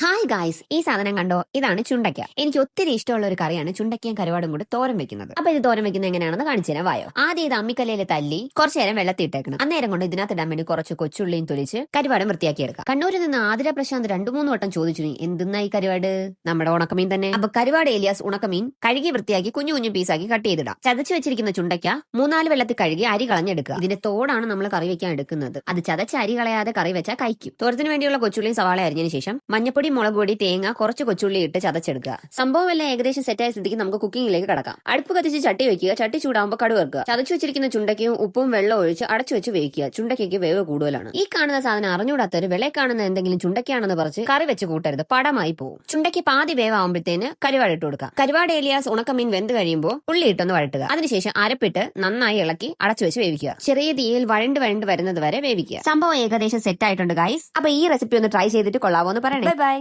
Hi guys ഈ സാധനം കണ്ടോ? ഇതാണ് ചുണ്ടയ്ക്ക. എനിക്ക് ഒത്തിരി ഇഷ്ടമുള്ള ഒരു കറിയാണ് ചുണ്ടയ്ക്കയും കരുവാടും കൂടി തോരൻ വെക്കുന്നത്. അപ്പൊ ഇത് തോരൻ വെക്കുന്നത് എങ്ങനെയാണെന്ന് കാണിച്ചു തരാം. വായോ. ആദ്യം ഇത് അമ്മിക്കല്ലയിൽ തല്ലി കുറച്ചു നേരം വെള്ളത്തിൽ ഇട്ടേക്കണം. അന്നേരം കൊണ്ട് ഇതിനകത്ത് ഇടാൻ വേണ്ടി കുറച്ച് കൊച്ചുള്ളിയും തൊലിച്ച് കരുവാടും വൃത്തിയാക്കി എടുക്കാം കണ്ണൂരിൽ നിന്ന് ആതിര പ്രശാന്ത് രണ്ടു മൂന്ന് വട്ടം ചോദിച്ചു. "നീ എന്തെന്നാ ഈ കരുവാട്? നമ്മുടെ ഉണക്കമീൻ തന്നെ. അപ്പൊ കരുവാട് ഏലിയാസ് ഉണക്കമീൻ കഴുകി വൃത്തിയാക്കി കുഞ്ഞു കുഞ്ഞു പീസാക്കി കട്ട് ചെയ്തിടാം. ചതച്ചു വെച്ചിരിക്കുന്ന ചുണ്ടയ്ക്ക മൂന്നാൽ വെള്ളത്തിൽ കഴുകി അരി കളഞ്ഞെടുക്കുക. ഇതിന്റെ തോടാണ് നമ്മൾ കറി വെക്കാൻ എടുക്കുന്നത്. അത് ചതച്ച അരി കളയാതെ കറി വെച്ചാൽ കഴിക്കും. തോരത്തിന് വേണ്ടിയുള്ള കൊച്ചുള്ളിയും സവാള അരിഞ്ഞതിന് ശേഷം മഞ്ഞപ്പൊടി മുളക് പൊടി തേങ്ങ കുറച്ച് കൊച്ചുള്ളി ഇട്ട് ചതച്ചെടുക്കുക. സംഭവം എല്ലാം ഏകദേശം സെറ്റായ സ്ഥിതിക്ക് നമുക്ക് കുക്കിംഗിലേക്ക് കടക്കാം. അടുപ്പ് കത്തിച്ച് ചട്ടി വെക്കുക ചട്ടി ചൂടാകുമ്പോൾ കടുക് വെക്കുക ചതച്ചു വെച്ചിരിക്കുന്ന ചുണ്ടയ്ക്കും ഉപ്പും വെള്ളം ഒഴിച്ച് അടച്ചു വെച്ച് വേവിക്കുക. ചുണ്ടയ്ക്ക് വേവ് കൂടുതലാണ്. ഈ കാണുന്ന സാധനം അറിഞ്ഞൂടാത്തൊരു വിളയെ കാണുന്ന എന്തെങ്കിലും ചുണ്ടയ്ക്കാണെന്ന് പറഞ്ഞ് കറി വെച്ച് കൂട്ടരുത്. പടമായി പോകും ചുണ്ടയ്ക്ക് പാതി വേവാകുമ്പോഴത്തേന് കരുവാട് ഇട്ട് കൊടുക്കുക. കരുവാട് ഏലിയാസ് ഉണക്കമീൻ വെന്ത് കഴിയുമ്പോൾ ഉള്ളി ഇട്ടൊന്ന് വഴട്ടുക. അതിനുശേഷം അരപ്പിട്ട് നന്നായി ഇളക്കി അടച്ചു വെച്ച് വേവിക്കുക. ചെറിയ തീയിൽ വഴണ്ട് വഴണ്ട് വരുന്നത് വരെ വേവിക്കുക. സംഭവം ഏകദേശം സെറ്റ് ആയിട്ടുണ്ട് ഗൈസ് അപ്പൊ ഈ റെസിപ്പി ഒന്ന് ട്രൈ ചെയ്തിട്ട് കൊള്ളാവോ എന്ന് പറയണേ ബൈ